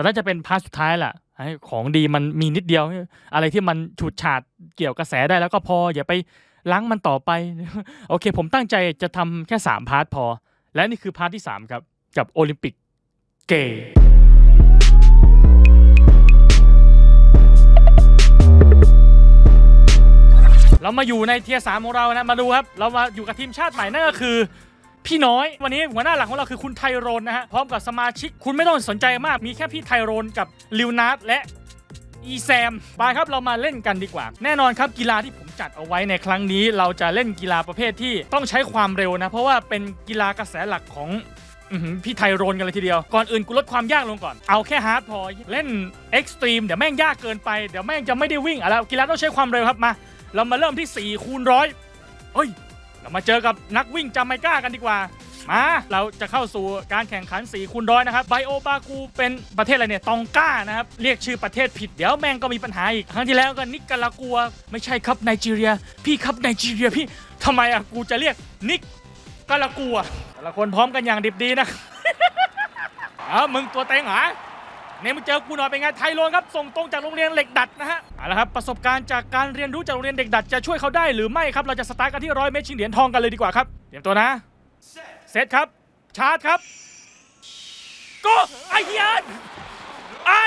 แต่น่าจะเป็นพาร์ทสุดท้ายแหละของดีมันมีนิดเดียว อะไรที่มันฉูดฉาดเกี่ยวกระแสได้แล้วก็พออย่าไปล้างมันต่อไป โอเค ผมตั้งใจจะทำแค่ 3 พาร์ทพอ และนี่คือพาร์ทที่ 3 ครับ กับโอลิมปิกเกย์เรามาอยู่ในเทียร์สามของเรานะ มาดูครับ เรามาอยู่กับทีมชาติใหม่นั่นก็คือ พี่น้อยวันนี้หัวหน้าหลักของเราคือคุณไทโรนนะฮะพร้อมกับสมาชิกคุณไม่ต้องสนใจมาก มีแค่พี่ไทโรนกับลิวนาร์ดและอีแซมไปครับเรามาเล่นกันดีกว่า แน่นอนครับกีฬาที่ผมจัดเอาไว้ในครั้งนี้ เราจะเล่นกีฬาประเภทที่ต้องใช้ความเร็วนะ เพราะว่าเป็นกีฬากระแสหลักของพี่ไทโรนกันเลยทีเดียว ก่อนอื่นกูลดความยากลงก่อน เอาแค่ฮาร์ดพอเล่นเอ็กซ์ตรีมเดี๋ยวแม่งยากเกินไป เดี๋ยวแม่งจะไม่ได้วิ่งอะไรกีฬาต้องใช้ความเร็วครับมา เรามาเริ่มที่4คูณร้อยเฮ้ย เรามาเจอกับนักวิ่งจาไมก้ากันดีกว่า มา เราจะเข้าสู่การแข่งขัน4คูณร้อยนะครับไบโอบากูเป็นประเทศอะไรเนี่ย ตองก้านะครับ เรียกชื่อประเทศผิดเดี๋ยวแม่งก็มีปัญหาอีก ครั้งที่แล้วก็นิกาลากัว ไม่ใช่ครับไนจีเรีย พี่ครับไนจีเรียพี่ทำไมอะกูจะเรียกนิกกาลากัวแต่ละคนพร้อมกันอย่างดิบดีนะ เอ้ามึงตัวเต็งเหรอ เนี่ยมึงเจอกูหน่อยเป็นไงไทยโลนครับส่งตรงจากโรงเรียนเหล็กดัดนะฮะเอาละครับประสบการณ์จากการเรียนรู้จากโรงเรียนเด็กดัดจะช่วยเขาได้หรือไม่ครับเราจะสตาร์ทกันที่ร้อยเมตรชิงเหรียญทองกันเลยดีกว่าครับเตรียมตัวนะเซตครับชาร์จครับก็ไอ้เหี้ยนไอ้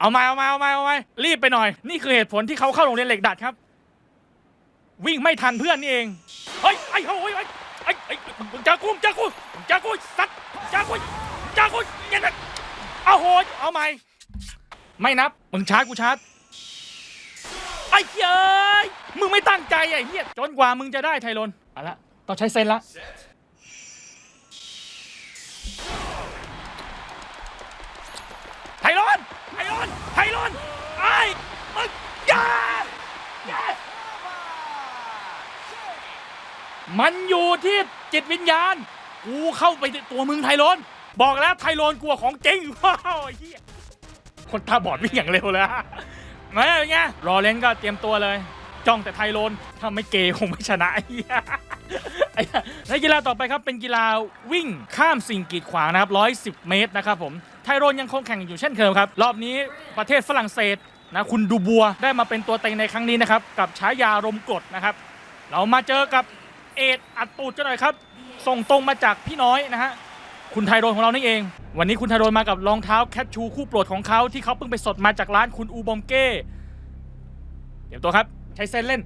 เอามาเอามาเอามาเอามารีบไปหน่อย นี่คือเหตุผลที่เขาเข้าโรงเรียนเหล็กดัดครับ วิ่งไม่ทันเพื่อนนี่เองเฮ้ยไอ้เฮ้ยไอ้ไอ้ไอ้มึงเจอกูมึงเจอกูมึงเจอกูสัตว์เจอกูจอกูเนี่ยนะ เอาโหยเอาใหม่ ไม่นับ มึงชาร์จกูชาร์จ ไอ้เหี้ยยมึงไม่ตั้งใจไอ้เหี้ยจนกว่ามึงจะได้ไทยรนเอาละต้องใช้เซนละ ไทยรอนไทยรอนไทยรอนไอ้มึงอยาอย่ามันอยู่ที่จิตวิญญาณ กูเข้าไปในตัวมึงไทยรอน บอกแล้วไทยรนกลัวของจริงว้าวไอ้เหี้ยคนตาบอดวิ่งอย่างเร็วเลยอะม่เป็นไงรอเลนก็เตรียมตัวเลย จ้องแต่ไทโลนถ้าไม่เกย์คงไม่ชนะไอ้เหี้ยไอ้ยและกีฬาต่อไปครับเป็นกีฬาวิ่งข้ามสิ่งกีดขวางนะครับ 110 เมตรนะครับผมไทโรนยังคงแข่งอยู่เช่นเคยครับ รอบนี้ประเทศฝรั่งเศสนะคุณดูบัวได้มาเป็นตัวเต็งในครั้งนี้นะครับ กับฉายารมกดนะครับ เรามาเจอกับเอ็ดอัดตูดกันหน่อยครับ ส่งตรงมาจากพี่น้อยนะฮะ คุณไทโรนของเรานี่เอง วันนี้คุณไทโรนมากับรองเท้าแคทชูคู่โปรดของเขาที่เขาเพิ่งไปสดมาจากร้านคุณอูบอมเก้เตรียมตัวครับ ใช้เส้นเล่น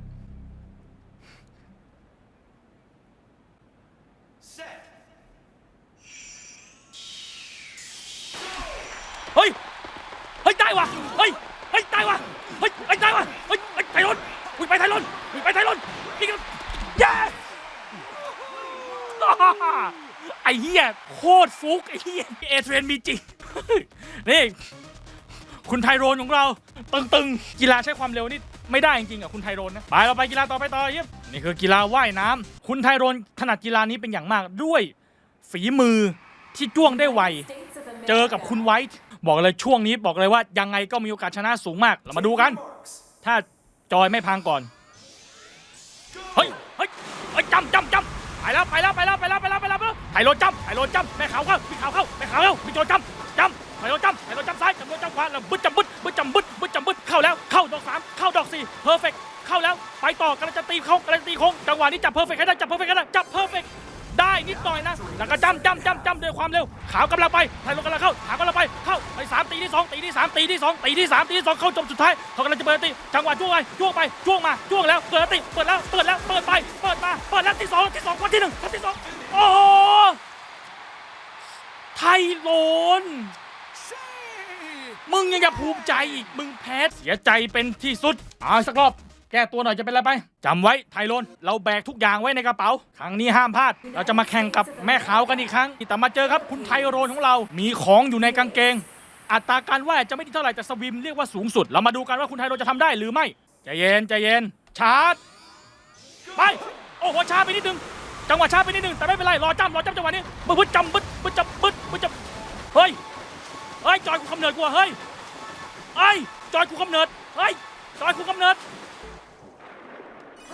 เฮ้ย เฮ้ย ได้ว่ะ เฮ้ย เฮ้ย ได้ว่ะ เฮ้ยเฮ้ยได้ว่ะ เฮ้ยเฮ้ยไทยรนอุ้ยไปไทยรนอุ้ยไปไทยรนนี่ก็ yes ไอ้เหี้ยโคตรฟุกไอ้เหี้ยเอเทรนมีจริง นี่คุณไทโรนของเราตึงๆ กีฬาใช้ความเร็วนี่ไม่ได้จริงๆอะคุณไทโรนนะไปเราไปกีฬาต่อไปต่อเยี่ยมนี่คือกีฬาว่ายน้ำคุณไทโรนถนัดกีฬานี้เป็นอย่างมากด้วยฝีมือที่จ้วงได้ไว เจอกับคุณไวท์บอกเลยช่วงนี้บอกเลยว่ายังไงก็มีโอกาสชนะสูงมาก เรามาดูกัน ถ้าจอยไม่พังก่อน เฮ้ยเฮ้ยเฮ้ยจำจำจำไปแล้วไปแล้วไปแล้วไปแล้วไปแล้ว ไปแล้วไปแล้วไถโรนจำไถรนจำแม่ขาวเข้าพี่ขาวเข้าแม่ขาวเข้าพี่โจนจำจำไถโรนจำไถโรนจำซ้ายจำโรนจำขวาแล้วบึ้ดจำบึ้ดบึ้ดจำบึ้ดบึ้ดจำบึ้ดเข้าแล้วเข้าดอกสามเข้าดอกสี่เพอร์เฟกเข้าแล้วไปต่อกำลังจะตีเขากำลังจะตีโค้งจังหวะนี้จับเพอร์เฟกให้ได้จับเพอร์เฟกให้ได้จับเพอร์เฟกได้นิดหน่อยนะแล้วก็จำจำจำจำด้วยความเร็ว ขาวกำลังไปไทยโรนกำลังเข้าขาวกำลังไปเข้าไปสามตีที่สองตีที่สามตีที่สองตีที่สามตีที่สองเข้าจบสุดท้ายเขากำลังจะเปิดตีจังหวะจ้วงไปจ้วงไปจ้วงมาจ้วงแล้วเปิดตีเปิดแล้วเปิดแล้วเปิดไปเปิดมาเปิดแล้วที่สองที่สองวันที่หนึ่งวันที่สองโอ้โห ไทโรนมึงยังจะภูมิใจอีก มึงแพ้เสียใจเป็นที่สุด เอาสักรอบ แก้ตัวหน่อยจะเป็นอะไรไป จำไว้ไทโรนเราแบกทุกอย่างไว้ในกระเป๋า ครั้งนี้ห้ามพลาด เราจะมาแข่งกับแม่ขาวกันอีกครั้ง แต่มาเจอครับคุณไทโรนของเรา มีของอยู่ในกางเกง อัตราการว่ายจะไม่ดีเท่าไหร่แต่สวิมเรียกว่าสูงสุด เรามาดูกันว่าคุณไทโรนจะทำได้หรือไม่ ใจเย็นใจเย็น ชาร์จ ไป โอ้โหช้าไปนิดนึง จังหวะช้าไปนิดนึงแต่ไม่เป็นไรรอจ้ำรอจ้ำจังหวะนี้บึ้บึ้จำบึ้บึ้จำบึ้บึ้จำเฮ้ยเฮ้ยจอยกูกำเนิดกูเฮ้ยเฮ้จอยกูกำเนิดเฮ้ยจอยกูกำเนิด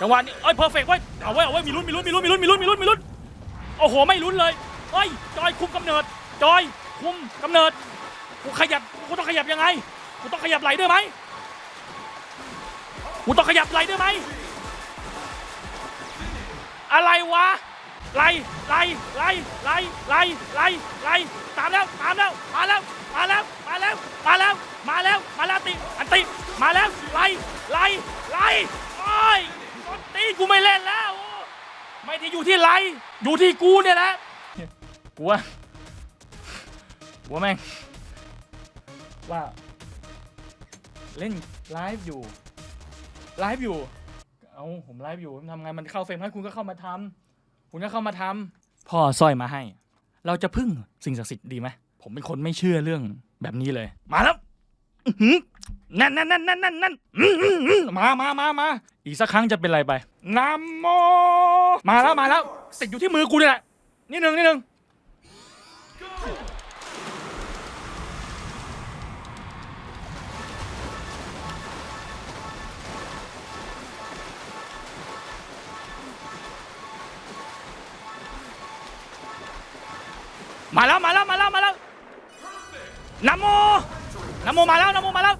จังหวะนี้เอ้ยเพอร์เฟกต์เว้ยเอาไว้เอาไว้มีลุ้นมีลุ้นมีลุ้นมีลุ้นมีลุ้นมีลุ้นมีลุ้นโอ้โหไม่ลุ้นเลยเฮ้ยจอยคุมกำเนิด จอยคุมกำเนิดกูขยับกูต้องขยับยังไงกูต้องขยับไหลด้วยไหมกูต้องขยับไหลด้วยไหม อะไรวะไหลไหลไหลไหลไหลไหลไหลตามแล้วตามแล้วมาแล้วมาแล้วมาแล้วมาแล้วมาแล้วมาแล้วติอันติมาแล้วไหลไหลไหลโอ้ยตีกูไม่เล่นแล้วไม่ได้อยู่ที่ไหลอยู่ที่กูเนี่ยแหละกูว่ากูว่าแม่งว่าเล่นไลฟ์อยู่ไลฟ์อยู่ เอาผมไลฟ์อยู่ผมทำไงมันเข้าเฟรมให้คุณก็เข้ามาทำคุณก็เข้ามาทำพ่อสร้อยมาให้ เราจะพึ่งสิ่งศักดิ์สิทธิ์ดีไหมผมเป็นคนไม่เชื่อเรื่องแบบนี้เลย มาแล้วอื้อหือนั่นนั่นนั่นนั่นนั่นนั่นอื้อหืออื้อมามามามาอีกสักครั้งจะเป็นไรไปนะโมมาแล้วมาแล้วติดอยู่ที่มือกูนี่แหละนิดนึงนิดนึง มาแล้วมาแล้วมาแล้วมาแล้วนโมนโมมาแล้วนโมมาแล้ว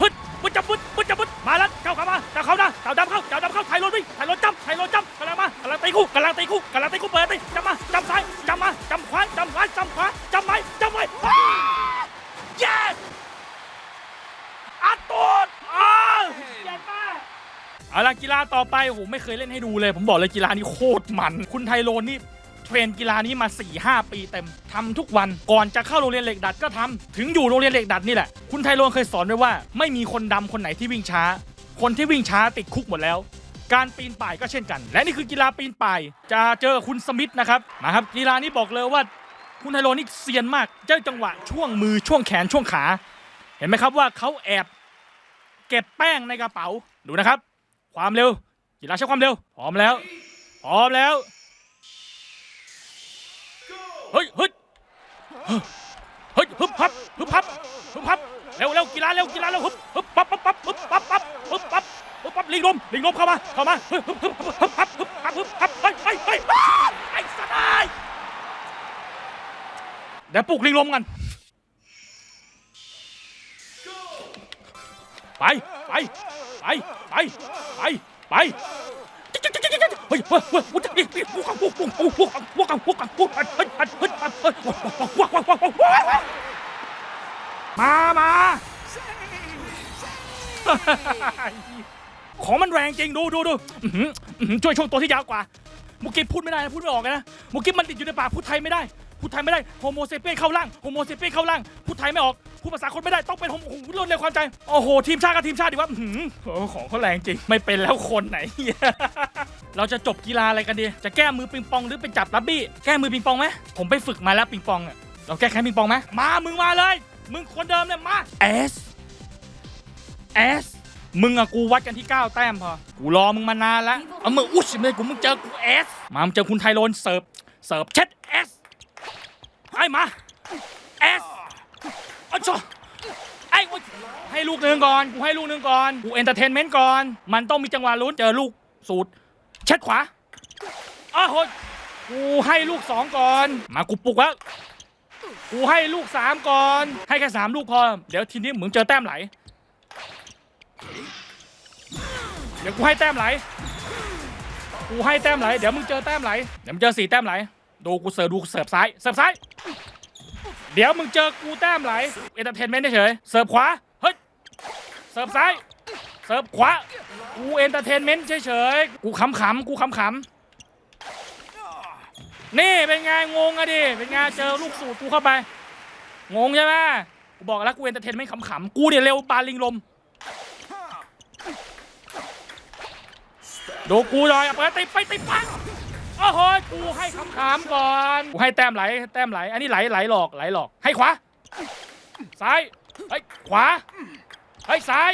ฮึดพุทธพุทธพุทธพุทธมาแล้วเจ้าเข้ามาเจ้าเข้านะเจ้าดำเข้าเจ้าดำเข้าไทยรถวิ่งไทยรถจำไทยรถจำกำลังมากำลังตีคู่กำลังตีคู่กำลังตีคู่เปิดตีจำมาจำซ้ายจำมาจำขวาจำซ้ายจำขวาจำไว้จำไว้อ้า yes อัดตูดอ้าวเจ็บมากเอาละกีฬาต่อไปโอ้โหไม่เคยเล่นให้ดูเลย ผมบอกเลยกีฬานี้โคตรมัน คุณไทโรนนี่ เทรนกีฬานี้มา 4-5 ปีเต็มทำทุกวันก่อนจะเข้าโรงเรียนเหล็กดัดก็ทำถึงอยู่โรงเรียนเหล็กดัดนี่แหละ คุณไทโรนเคยสอนไว้ว่า ไม่มีคนดำคนไหนที่วิ่งช้า คนที่วิ่งช้าติดคุกหมดแล้ว การปีนป่ายก็เช่นกัน และนี่คือกีฬาปีนป่าย จะเจอคุณสมิธนะครับมาครับกีฬานี้บอกเลยว่าคุณไทโรนนี่เซียนมากเจ้าจังหวะช่วงมือช่วงแขนช่วงขา เห็นไหมครับว่าเขาแอบเก็บแป้งในกระเป๋าดูนะครับ ความเร็วกีฬาใช้ความเร็วพร้อมแล้วพร้อมแล้ว เฮ้ยเฮ้ยเฮ้ยฮึบพับฮึบพับฮึบพับเร็วเร็วกีฬาเร็วกีฬาเร็วฮึบฮึบปั๊บปั๊บปั๊บฮึบปั๊บปั๊บฮึบปั๊บฮึบปั๊บลิงลมลิงลมเข้ามาเข้ามาฮึบฮึบฮึบฮึบพับฮึบพับฮึบพับเฮ้ยเฮ้ยเฮ้ยไอ้สัตว์ไอ้เดี๋ยวปลุกลิงลมกันไปไปไปไปไปไป เฮ้ยเฮ้ยเฮ้ยวุ้ยนี่นี่วุ้งวุ้งวุ้งวุ้งวุ้งวุ้งวุ้งวุ้งเฮ้ยเฮ้ยเฮ้ยเฮ้ยเฮ้ยวุ้งวุ้งวุ้งวุ้งวุ้งวุ้งมามาของมันแรงจริงดูดูดูช่วยช่วงตัวที่ยาวกว่าเมุกี้พูดไม่ได้พูดไม่ออกเลยนะเมุกี้มันติดอยู่ในปากพูดไทยไม่ได้พูดไทยไม่ได้โฮโมเซเปียนเข้าล่างโฮโมเซเปียนเข้าล่างพูดไทยไม่ออก พูดภาษาคนไม่ได้ต้องเป็นโฮโมโอ้โหรวดเร็วความใจ โอ้โห ทีมชาติกับทีมชาติดีวะอื้อหือโอ้โหของเขาแรงจริง ไม่เป็นแล้วคนไหนเราจะจบกีฬาอะไรกันดี จะแก้มือปิงปองหรือไปจับลับบี้ แก้มือปิงปองไหมผมไปฝึกมาแล้วปิงปองอะเราแก้แค้นปิงปองไหมมา มึงมาเลย มึงคนเดิมเลยมา S S มึงอะกูวัดกันที่ 9 แต้มพอ กูรอมึงมานานแล้ว เอามึงอุ๊ยไม่กูมึงเจอกู S มามึงเจอคุณไทโรนเสิร์ฟ เสิร์ฟเช็ด S ให้มา S เอา ชอไอ้โอ๊ยให้ลูกหนึ่งก่อน กูให้ลูกหนึ่งก่อน กูเอนเตอร์เทนเมนต์ก่อน มันต้องมีจังหวะลุ้น เจอลูกสูตรเช็ดขวาอ้าวโหกูให้ลูกสองก่อน มากูปลุกแล้ว กูให้ลูกสามก่อน ให้แค่สามลูกพอ เดี๋ยวทีนี้มึงเจอแต้มไหล เดี๋ยวกูให้แต้มไหล กูให้แต้มไหล เดี๋ยวมึงเจอแต้มไหล เดี๋ยวมึงเจอสี่แต้มไหล ดูกูเสิร์ฟดูกูเสิร์ฟซ้าย เสิร์ฟซ้าย ดี๋ยวมึงเจอกูแต้มไหลเอนเตอร์เทนเมนต์เฉยเสิร์ฟขวา เฮ้ย เสิร์ฟซ้าย เสิร์ฟขวา กูเอนเตอร์เทนเมนต์เฉยๆ กูขำๆกูขำๆนี่เป็นไงงงอะดิ เป็นไงเจอลูกสูตรกูเข้าไป งงใช่ไหมกูบอกแล้วกูเอนเตอร์เทนเมนต์ขำกูเนี่ยเร็วปาลิงลมดูกูหน่อยเอาเปิดติดไปติดปัง โอ้โหกูให้ขำๆก่อนกูให้แต้มไหลแต้มไหล อันนี้ไหลไหลหลอกไหลหลอก ให้ขวา ซ้ายเฮ้ยขวาเฮ้ยซ้าย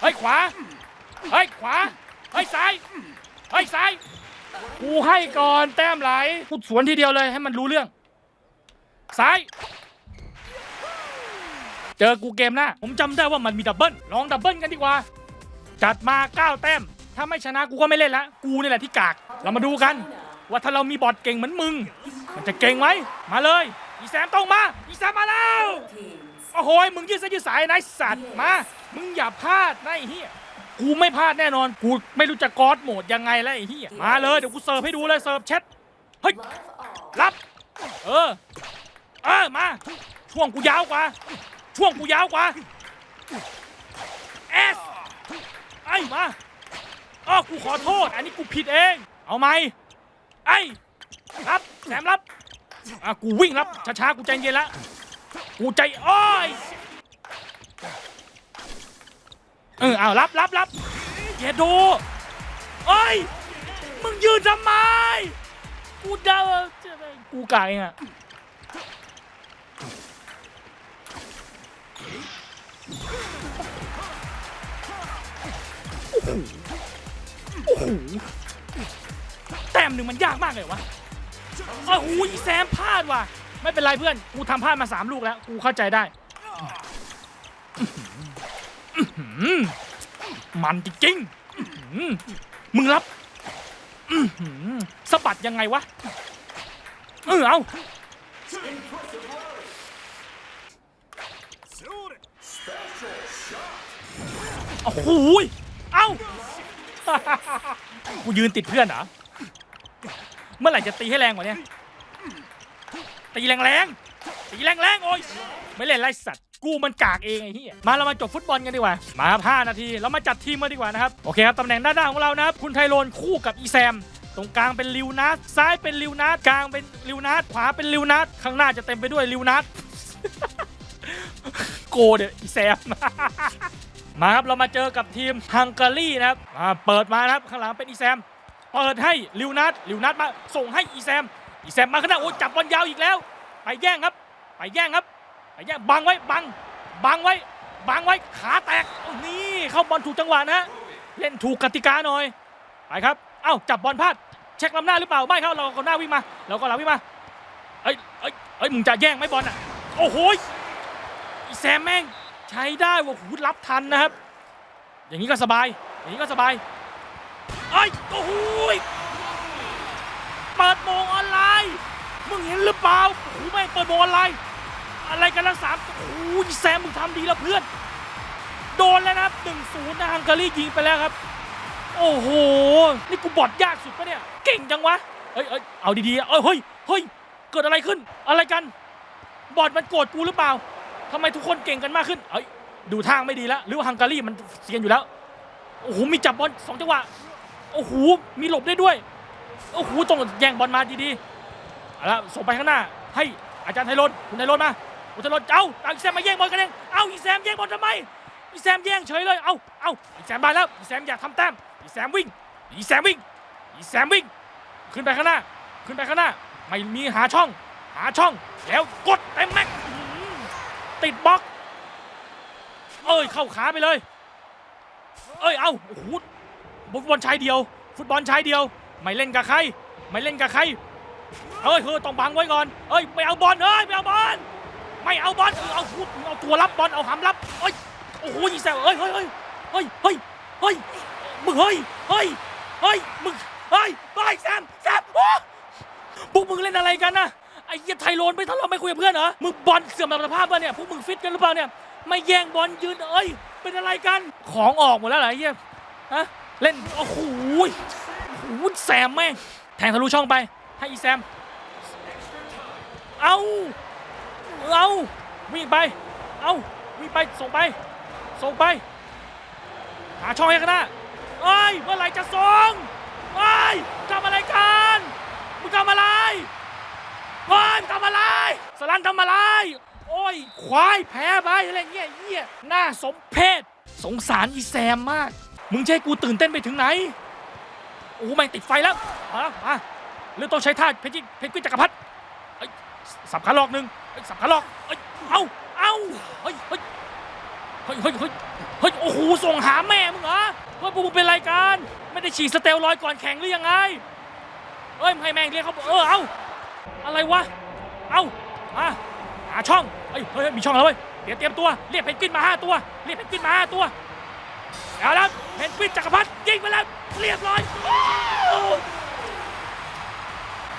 เฮ้ยขวาเฮ้ยขวาเฮ้ยซ้ายเฮ้ยซ้ายกูให้ก่อนแต้มไหลพูดสวนทีเดียวเลยให้มันรู้เรื่อง ซ้าย เจอกูเกมหน้าผมจำได้ว่ามันมีดับเบิลลองดับเบิลกันดีกว่า จัดมา 9 แต้ม ถ้าไม่ชนะกูก็ไม่เล่นละ กูนี่แหละที่กาก เรามาดูกัน ว่าถ้าเรามีบอทเก่งเหมือนมึง มันจะเก่งไหม มาเลย อีแซมต้องมา อีแซมมาแล้ว โอ้โหมึงยืดเส้นยืดสายนายสัตว์มา มึงอย่าพลาดนะไอ้เหี้ยกูไม่พลาดแน่นอน กูไม่รู้จะกอดโหมดยังไงแล้วไอ้เหี้ยมาเลยเดี๋ยวกูเสิร์ฟให้ดูเลยเสิร์ฟเช็ดเฮ้ยรับ เออ เออมา ช่วงกูยาวกว่า ช่วงกูยาวกว่าเอสไอ้มาอ้อกูขอโทษ อันนี้กูผิดเอง เอาไหม ไอ้รับแซมรับอะกูวิ่งรับช้าๆกูใจเย็นแล้วกูใจอ้อยเออเอารับรับรับเยโดเอ้ยมึงยืนทำไมกูเดากูไก่อะโอ้โหโอ้โห แต้มหนึ่งมันยากมากเลยวะโอ้โหแซมพลาดว่ะ ไม่เป็นไรเพื่อน กูทำพลาดมาสามลูกแล้ว กูเข้าใจได้ มันจริงมึงรับสะบัดยังไงวะ เออเอาโอ้โหเอ้ากูยืนติดเพื่อนเหรอ เมื่อไหร่จะตีให้แรงกว่านี้ตีแรงแรงๆตีแรงแรงๆโอ้ยไม่เล่นไรสัตว์กูมันกากเองไอ้เหี้ยมาเรามาจบฟุตบอลกันดีกว่ามาครับ5นาทีเรามาจัดทีมมาดีกว่านะครับโอเคครับตำแหน่งด้านหน้าของเรานะครับคุณไทโรนคู่กับอีแซมตรงกลางเป็นลิวนัสซ้ายเป็นลิวนัสกลางเป็นลิวนัสขวาเป็นลิวนัสข้างหน้าจะเต็มไปด้วยลิวนัสโกเดี๋ยวอีแซมมาครับเรามาเจอกับทีมฮังการีนะครับเปิดมานะครับข้างหลังเป็นอีแซม เปิดให้ลิวนัทลิวนัทมาส่งให้อีแซม อีแซมมาข้างหน้าโอ้จับบอลยาวอีกแล้ว ไปแย่งครับ ไปแย่งครับไปแย่งบังไว้บังบังไว้บังไว้ขาแตกนี่เข้าบอลถูกจังหวะนะ เล่นถูกกติกาหน่อยไปครับเอ้าจับบอลพลาดเช็คลำหน้าหรือเปล่าไม่เข้าเราก็หน้าวิ่งมาเราก็หลังวิ่งมาเอ้ยเอ้ยเอ้ยมึงจะแย่งไหมบอลอะโอ้โหอีแซมแม่งใช้ได้ว่าหูรับทันนะครับ อย่างนี้ก็สบาย อย่างนี้ก็สบาย ไอ้โอ้โหยเปิดโมงออนไลน์มึงเห็นหรือเปล่าโอ้โหแม่งเปิดโมงออนไลน์อะไรกันละสามโอ้โหแซมมึงทำดีแล้วเพื่อน โดนแล้วนะครับหนึ่งศูนย์นะฮังการียิงไปแล้วครับ โอ้โห นี่กูบอดยากสุดปะเนี่ย เก่งจังวะเอ้ยเอ้ยเอาดีๆเอ้ยเฮ้ยเฮ้ยเกิดอะไรขึ้น อะไรกัน บอดมันโกรธกูหรือเปล่าทำไมทุกคนเก่งกันมากขึ้น เอ้ยดูทางไม่ดีแล้ว หรือว่าฮังการีมันเซียนอยู่แล้ว โอ้โห มีจับบอลสองจังหวะ โอ้โหมีหลบได้ด้วยโอ้โหต้องแย่งบอลมาดีๆเอาละส่งไปข้างหน้า ให้อาจารย์ไทยรนคุณไทยรนมาคุณไทยรนเอ้าอีแซมมาแย่งบอลกันเองเอ้าอีแซมแย่งบอลทำไมอีแซมแย่งเฉยเลยเอ้าเอ้าอีแซมมาแล้วอีแซมอยากทำแต้มอีแซมวิ่งอีแซมวิ่งอีแซมวิ่ง ขึ้นไปข้างหน้า ขึ้นไปข้างหน้า ไม่มีหาช่อง หาช่องแล้วกดเต็มแม็กซ์ติดบล็อก เอ้ยเข้าขาไปเลย เอ้ย เอ้าโอ้โห ฟุตบอลชายเดียว ฟุตบอลชายเดียว ไม่เล่นกับใคร ไม่เล่นกับใครเอ้ยเฮ้ยต้องบังไว้ก่อนเอ้ยไม่เอาบอลเอ้ยไม่เอาบอลไม่เอาบอลเออเอาฟุตเอาตัวรับบอลเอาหำรับเอ้ยโอ้โหยิงแซวเอ้ยเฮ้ยเฮ้ยเฮ้ยเฮ้ยเฮ้ยมึงเฮ้ยเฮ้ยเฮ้ยมึงเฮ้ยเฮ้ยแซมแซมโอ้พวกมึงเล่นอะไรกันนะไอ้เหี้ยไทยโลนไม่ทะเลาะไม่คุยกับเพื่อนเหรอมึงบอลเสื่อมสภาพป่ะเนี่ยพวกมึงฟิตกันหรือเปล่าเนี่ยไม่แย่งบอลยืนเอ้ยเป็นอะไรกัน ของออกหมดแล้วเหรอไอ้เหี้ยฮะ เล่น โอ้โหโอ้โหแซมแม่ง แทงทะลุช่องไป ให้อีแซม เอาเอาวิ่งไป เอาวิ่งไป ส่งไป ส่งไป หาช่องให้ข้างหน้าเอ้ย เมื่อไหร่จะส่งเอ้ยทำอะไรกันมึงทำอะไรเฮ้ยทำอะไร สลันทำอะไร โอ้ย ควายแพ้ไปอะไรเงี้ยเหี้ยน่าสมเพชสงสารอีแซมมาก มึงจะให้กูตื่นเต้นไปถึงไหน โอ้โหแม่งติดไฟแล้วมาแล้วมาหรือต้องใช้ท่าเพชรเพชรกุ้ยจักรพรรดิเอ้สับขาหลอกหนึ่งเอ้สับขาหลอกเอ้าเอาเฮ้ยเฮ้ยเฮ้ยเฮ้ยเฮ้ยเฮ้ยโอ้โหส่งหาแม่มึงเหรอเฮ้ยพวกมึงเป็นไรกันไม่ได้ฉีดสเตียรอยก่อนแข่งหรือยังไงเฮ้ยให้แม่งเรียกเขาเออเอาอะไรวะเอ้ามาหาช่องเฮ้ยเฮ้ยมีช่องแล้วเว้ยเตรียมเตรียมตัวเรียกเพนกวินมาห้าตัวเรียกเพนกวินมาห้าตัว เอาล้วเพนกวินจักรพรรดิยิงไปแล้วเรียบร้อย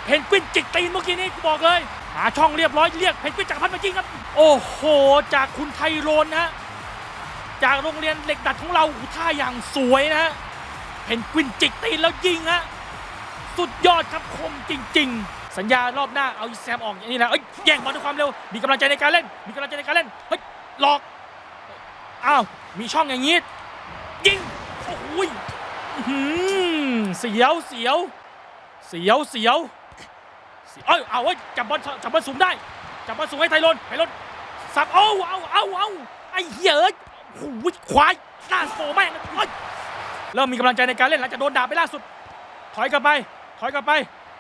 เพนกวินจิกตีนเมื่อกี้นี้กูบอกเลย หาช่องเรียบร้อยเรียกเพชรจักรพันธ์มายิงครับโอ้โห จากคุณไทโรนนะจากโรงเรียนเหล็กดัดของเราท่าอย่างสวยนะฮะเพนกวินจิกตีนแล้วยิงฮะสุดยอดครับคมจริง ๆ สัญญารอบหน้าเอาอีแซมออกอย่างนี้นะเอ้ยแย่งบอลด้วยความเร็ว มีกำลังใจในการเล่น มีกำลังใจในการเล่นเฮ้ยหลอกอ้าวมีช่องอย่างนี้ ยิงโอ้โหยเสียวเสียวเสียวเสียวเอ้ยเอาเว้จับบอลจับบอลสูงได้ จับบอลสูงให้ไทยรนไทยรนสับเอาเอาเอาเอาไอ้เหี้ยเอ้ยโอ้โหควายหน้าโซแม่งเอ้ยเริ่มมีกำลังใจในการเล่นหลังจากโดนด่าไปล่าสุด ถอยกลับไป ถอยกลับไป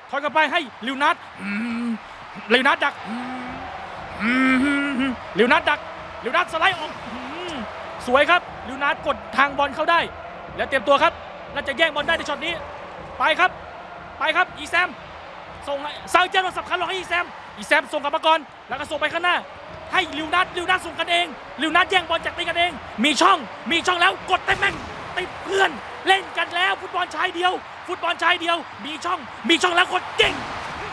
ถอยกลับไปให้ลิวนัทลิวนัทดักลิวนัทดักลิวนัทสไลด์ออกสวยครับ ลิวนัทกดทางบอลเข้าได้ แล้วเตรียมตัวครับน่าจะแย่งบอลได้ในช็อตนี้ ไปครับ ไปครับอีแซมส่งให้ซาวเจนมาสำคัญลงให้อีแซมอีแซมส่งกลับมาก่อนแล้วก็ส่งไปข้างหน้า ให้ลิวนัทลิวนัทส่งกันเองลิวนัทแย่งบอลจากตีกันเอง มีช่องมีช่องแล้วกดเต็มแม่งติดเพื่อน เล่นกันแล้ว ฟุตบอลชายเดียว ฟุตบอลชายเดียว มีช่อง มีช่องแล้วกดเก่ง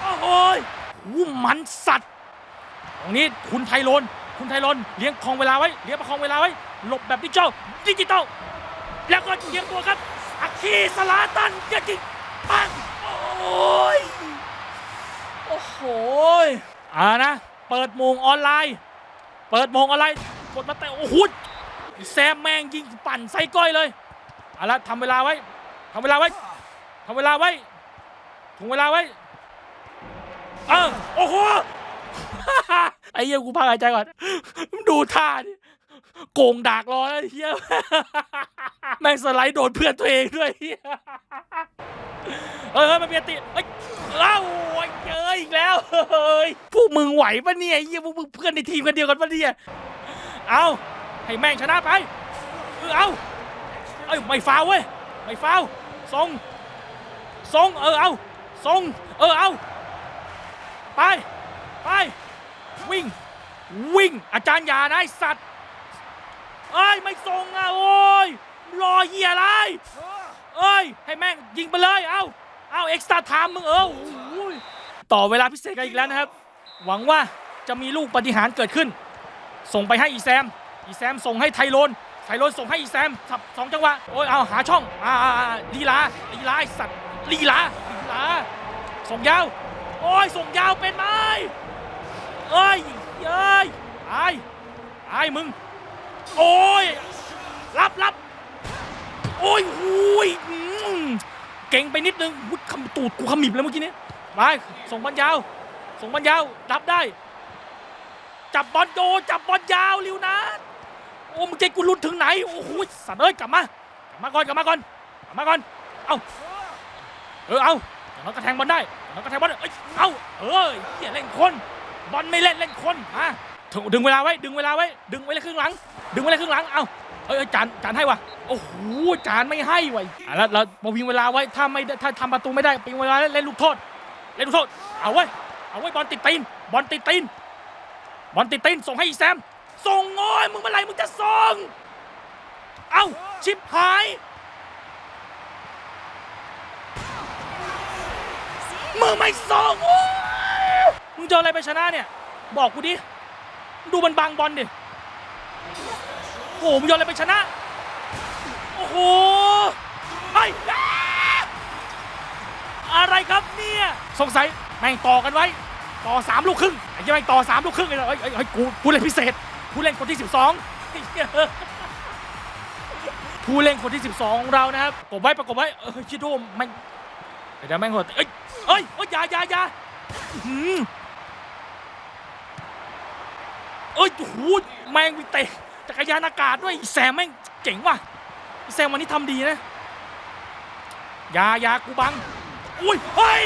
โอ้โหหูมันสัตว์ตรงนี้คุณไทโรนคุณไทโรนเลี้ยงคลองเวลาไว้เลี้ยงประคองเวลาไว้ หลบแบบดิจิตอลดิจิตอลแล้วก็เลี้ยงตัวครับอัคคีสลาตันยาจิปังโอ้ยโอ้โหยอ่านะเปิดมงออนไลน์ เปิดมงออนไลน์กดมาแต่โอ้โหแซมแมงยิงปั่นไส้ก้อยเลยเอาละทำเวลาไว้ทำเวลาไว้ทำเวลาไว้ถ่วงเวลาไว้เออโอ้โหไอ้เหี้ยกูพักหายใจก่อนดูท่าดิ โกงดากรอแล้วไอ้เหี้ยแม่งสไลด์โดนเพื่อนตัวเองด้วยเหี้ยเฮ้ยมันเปียติเฮ้ยเอ้าโอ้ยเจออีกแล้วเฮ้ยพวกมึงไหวปะเนี่ยเหี้ยพวกมึงเพื่อนในทีมกันเดียวกันปะเนี่ยเอาให้แม่งชนะไปเออเอาเอ้ยไม่ฟาวเว้ยไม่ฟาวส่งส่งเออเอาส่งเออเอาไปไปวิ่งวิ่งอาจารย์ยานะไอสัตว์ เอ้ยไม่ส่งอะโอ้ยรอเหี้ยอะไรเอ้ยให้แม่งยิงไปเลยเอ้าเอ้าเอ็กซ์ตร้าไทม์มึงเออโอ้ยต่อเวลาพิเศษกันอีกแล้วนะครับ หวังว่าจะมีลูกปฏิหารเกิดขึ้น ส่งไปให้อีแซม อีแซมส่งให้ไทโรนไทโรนส่งให้อีแซมสับสองจังหวะโอ้ยเอาหาช่องอ่าลีลาลีลาไอสัตว์ลีลาลีลาส่งยาวโอ้ยส่งยาวเป็นไหมเอ้ยเอ้ยตายตายมึง โอ้ยรับรับโอ้ยหุยอืมเก่งไปนิดนึงวุ้ยคำตูดกูขมิบเลยเมื่อกี้นี้ไปส่งบอลยาว ส่งบอลยาวรับได้ จับบอลโดจับบอลยาวลิวนะโอ้มึงใจกูลุ้นถึงไหนโอ้โหสัตว์เอ้ยกลับมากลับมาก่อนกลับมาก่อนกลับมาก่อนเอ้าเออเอาอย่างน้อยก็แทงบอลได้อย่างน้อยก็แทงบอลได้เอ้ยเอาเอ้ยเหี้ยเล่นคน บอลไม่เล่นเล่นคนมา ถึงดึงเวลาไว้ดึงเวลาไว้ ดึงไว้เลยครึ่งหลัง ดึงไว้เลยครึ่งหลังเอ้าเอ้ยจานจานให้วะโอ้โหจานไม่ให้วะอะแล้วเรามาวิ่งเวลาไว้ถ้าไม่ถ้าทำประตูไม่ได้วิ่งเวลาเล่นลูกโทษเล่นลูกโทษเอาไว้เอาไว้บอลติดตีนบอลติดตีนบอลติดตีนส่งให้อีแซมส่งโอ้ยมึงเมื่อไหร่มึงจะส่งเอ้าชิบหายมึงไม่ส่งมึงจะเออะไรไปชนะเนี่ย บอกกูดิ ดูมันบังบอลดิโอ้โหมึงจะเอาอะไรไปชนะ โอ้โหไอ้อะไรครับเนี่ยสงสัยแม่งต่อกันไว้ ต่อสามลูกครึ่งไอ้ยังไงต่อสามลูกครึ่งเลยเหรอเอ้ยเอ้ยเอ้ยกูผู้เล่นพิเศษผู้เล่นคนที่12ไอ้เหี้ยผู้เล่นคนที่ 12 ของเรานะครับกบไว้ประกบไว้เออชิโดมไม่งเดี๋ยวแม่งหดเอ้ยเอ้ยอ้ยอยาอยาอยาอื้อหือ เอ้ยโหแมงมีเตะจักรยานอากาศด้วยแซมแม่งเจ๋งว่ะแซมวันนี้ทำดีนะยายากูบังอุ้ยเฮ้ย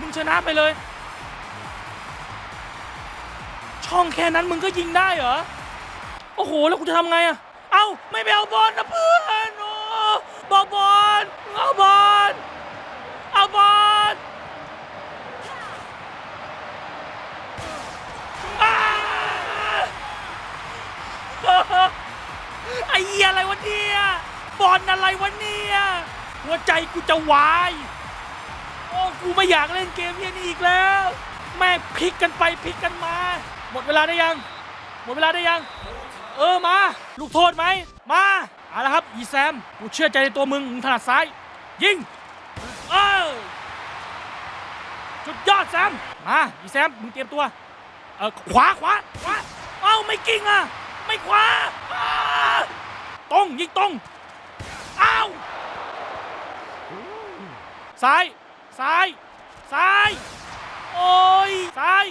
มึงชนะไปเลย ช่องแค่นั้นมึงก็ยิงได้เหรอ โอ้โห แล้วกูจะทำไงอะเอ้า ไม่ไปเอาบอลนะเพื่อนโอ้บอลบอลเอาบอลเอาบอล เนี่ยบอลอะไรวะเนี่ยหัวใจกูจะวาย โอ้กูไม่อยากเล่นเกมเนี้ยนี่อีกแล้ว แม่พลิกกันไปพลิกกันมา หมดเวลาได้ยัง หมดเวลาได้ยัง เออมา ลูกโทษไหมมาเอาละครับอีแซมกูเชื่อใจในตัวมึงมึงถนัดซ้าย ยิงเออสุดยอดแซมมาอีแซมมึงเตรียมตัวเออขวาขวาขวาเอ้าไม่กิ้งอะไม่ขวาอ้าตรงยิงตรง อ้าวซ้ายซ้ายซ้าย โอ้ยซ้าย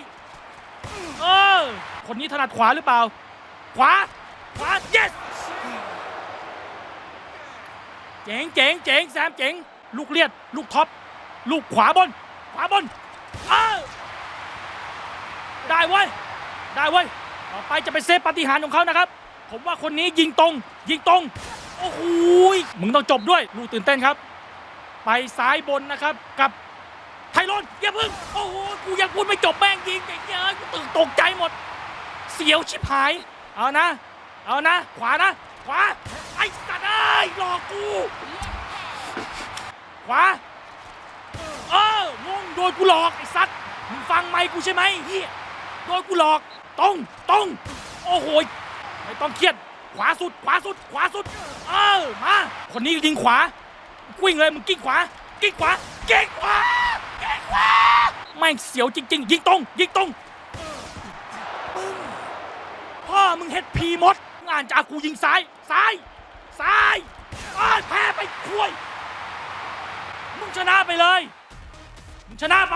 เออคนนี้ถนัดขวาหรือเปล่า ขวา ขวา yes เจ๋งเจ๋งเจ๋งแซมเจ๋ง ลูกเลียด ลูกท็อป ลูกขวาบน ขวาบนเออได้เว้ย ได้เว้ย ต่อไปจะเป็นเซฟปฏิหารของเขานะครับ ผมว่าคนนี้ยิงตรง ยิงตรง โอ้โหมึงต้องจบด้วยลูกตื่นเต้นครับ ไปซ้ายบนนะครับกับไทรอนอย่าพึ่งโอ้โหกูยังพูดไม่จบแม่งยิงอย่างเงยกูตื่นตกใจหมด เสียวชิบหาย เอานะ เอานะ ขวานะ ขวาไอ้สัตว์เอ้หลอกกู ขวา เอองงโดนกูหลอกไอ้สัตว์มึงฟังไหมค์กูใช่ไหมเฮียโดนกูหลอกตรงตรงโอ้โหไม่ต้องเครียดขวาสุดขวาสุดขวาสุด เออมาคนนี้ยิงขวาวิ่งเลยมึงกิ้งขวากิ้งขวากิ้งขวากิ้งขวาแม่เสียวจริง ๆ ยิงตรงยิงตรงมึงพ่อมึงเฮ็ดพีมด งานจากกูยิงซ้าย ซ้าย ซ้ายอ้าแพ้ไปคุยมึงชนะไปเลย มึงชนะไป